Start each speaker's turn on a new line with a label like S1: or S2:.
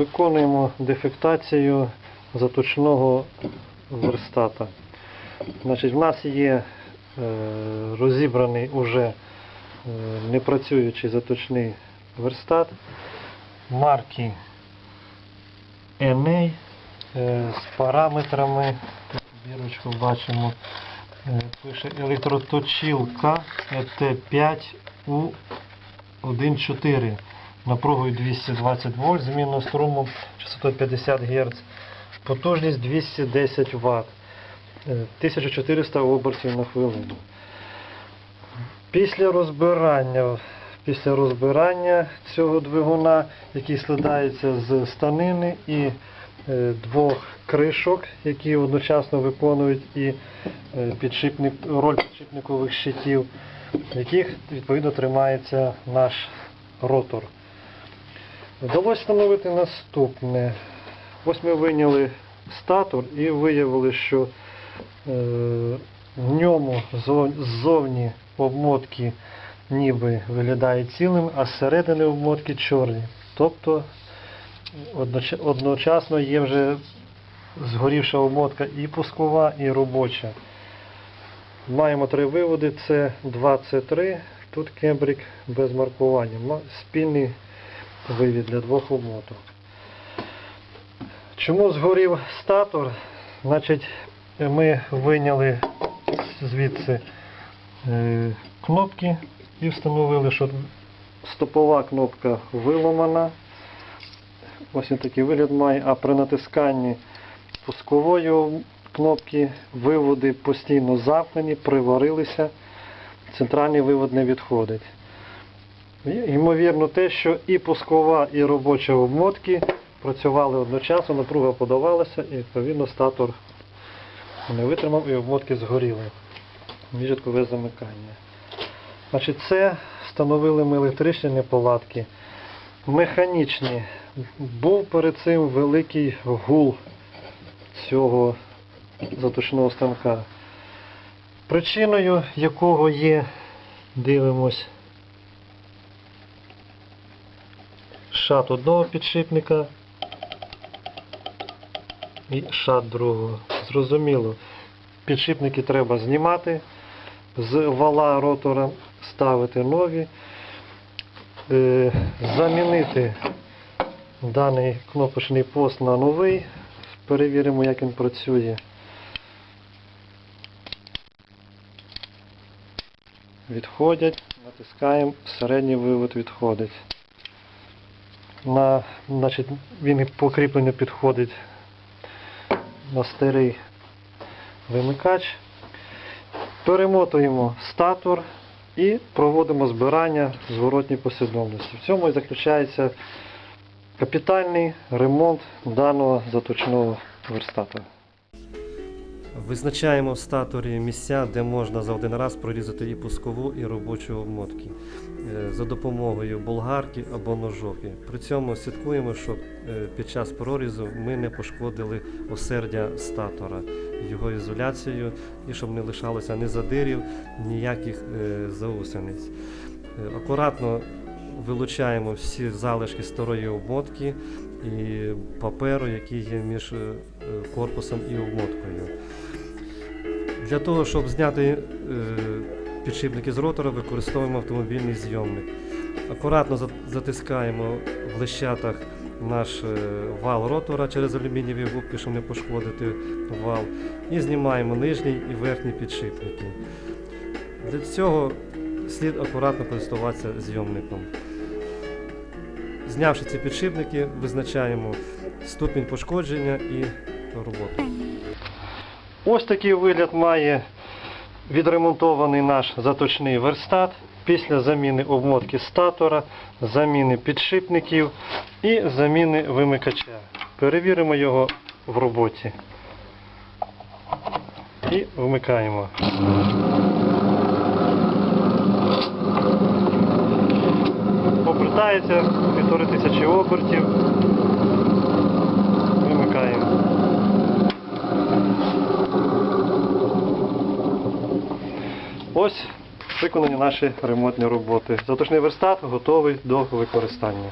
S1: Виконуємо дефектацію заточного верстата. Значить, в нас є е, розібраний уже е, непрацюючий заточний верстат марки NA е, з параметрами. Тут Бірочку бачимо. Е, Пише електроточілка ET5 у 1.4 напругою 220 вольт, змінною струмом 650 Гц, потужність 210 Вт, е, 1400 обертів на хвилину. Після розбирання, після розбирання цього двигуна, який складається з станини і е, двох кришок, які одночасно виконують і е, підшипник, роль підшипникових щитів, в яких відповідно тримається наш ротор. Вдалося встановити наступне. Ось ми вийняли статор і виявили, що е, в ньому ззовні обмотки ніби виглядають цілим, а зсередини обмотки чорні. Тобто одночасно є вже згорівша обмотка і пускова, і робоча. Маємо три виводи, це 2, це 3, тут кембрик без маркування. Спільний вивід для двох обмоток. Чому згорів статор? Значить, ми вийняли звідси е, кнопки і встановили, що стопова кнопка виломана. Ось він такий вигляд має, а при натисканні пускової кнопки виводи постійно замкнені, приварилися, центральний вивод не відходить. Ймовірно те, що і пускова, і робоча обмотки працювали одночасно, напруга подавалася і відповідно статор не витримав і обмотки згоріли. Міжрядкове замикання. Значить, це встановили ми електричні неполадки. Механічні. Був перед цим великий гул цього заточного станка. Причиною якого є, дивимось, шат одного підшипника і шат другого. Зрозуміло, підшипники треба знімати, з вала ротора ставити нові, Е, замінити даний кнопочний пост на новий. Перевіримо, як він працює. Відходять, натискаємо, середній вивод відходить. На, значить, він по кріпленню підходить на старий вимикач. Перемотуємо статор і проводимо збирання зворотній послідовності. В цьому і заключається капітальний ремонт даного заточного верстата. Визначаємо в статорі місця, де можна за один раз прорізати і пускову, і робочу обмотки е, за допомогою болгарки або ножовки. При цьому слідкуємо, щоб е, під час прорізу ми не пошкодили осердя статора, його ізоляцією і щоб не лишалося ні задирів, ніяких е, заусениць. Акуратно вилучаємо всі залишки старої обмотки і паперу, який є між е, корпусом і обмоткою. Для того, щоб зняти е, підшипники з ротора, використовуємо автомобільний зйомник. Акуратно затискаємо в лещатах наш е, вал ротора через алюмінієві губки, щоб не пошкодити вал. І знімаємо нижній і верхній підшипники. Для цього слід акуратно користуватися зйомником. Знявши ці підшипники, визначаємо ступінь пошкодження і роботу. Ось такий вигляд має відремонтований наш заточний верстат після заміни обмотки статора, заміни підшипників і заміни вимикача. Перевіримо його в роботі. І вмикаємо. Обертається півтори тисячі обертів. Вимикаємо. Ось виконані наші ремонтні роботи. Заточний верстат готовий до використання.